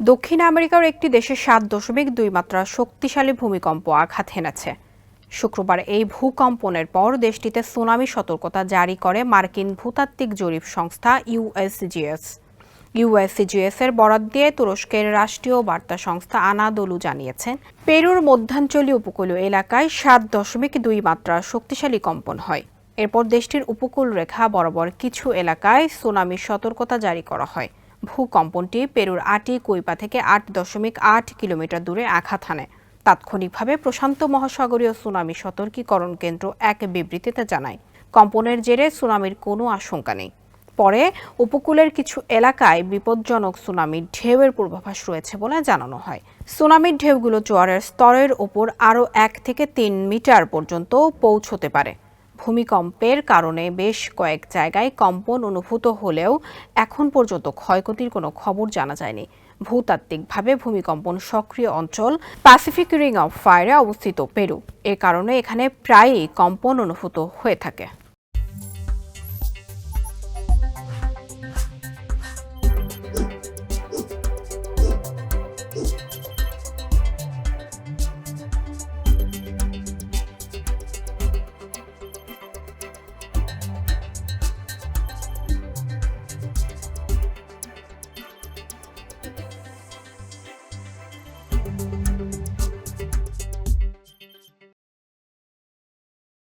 দক্ষিণ আমেরিকার একটি দেশে সাত দশমিক দুই মাত্রা শক্তিশালী ভূমিকম্প আঘাত হেনেছে। শুক্রবার এই ভূকম্পনের পর দেশটিতে সুনামি সতর্কতা জারি করে মার্কিন ভূতাত্ত্বিক জরিপ সংস্থা ইউএসজিএস ইউএসসিজিএস এর বরাদ দিয়ে তুরস্কের রাষ্ট্রীয় বার্তা সংস্থা আনাদোলু জানিয়েছেন পেরুর মধ্যাঞ্চলীয় উপকূলীয় এলাকায় সাত দশমিক দুই মাত্রা শক্তিশালী কম্পন হয়। এরপর দেশটির উপকূল রেখা বরাবর কিছু এলাকায় সুনামির সতর্কতা জারি করা হয়। ভূকম্পনটি পেরুর আটি কুইপা থেকে আট দশমিক আট কিলোমিটার দূরে আঘাত হানে। তাৎক্ষণিকভাবে প্রশান্ত মহাসাগরীয় সুনামি সতর্কীকরণ কেন্দ্র এক বিবৃতিতে জানায়, কম্পনের জেরে সুনামির কোনো আশঙ্কা নেই। পরে উপকূলের কিছু এলাকায় বিপজ্জনক সুনামির ঢেউয়ের পূর্বাভাস রয়েছে বলে জানানো হয়। সুনামির ঢেউগুলো জোয়ারের স্তরের ওপর আরও এক থেকে তিন মিটার পর্যন্ত পৌঁছতে পারে। ভূমিকম্পের কারণে বেশ কয়েক জায়গায় কম্পন অনুভূত হলেও এখন পর্যন্ত ক্ষয়ক্ষতির কোনো খবর জানা যায়নি। ভূতাত্ত্বিকভাবে ভূমিকম্পন সক্রিয় অঞ্চল প্যাসিফিক রিং অফ ফায়ারে অবস্থিত পেরু। এ কারণে এখানে প্রায়ই কম্পন অনুভূত হয়ে থাকে।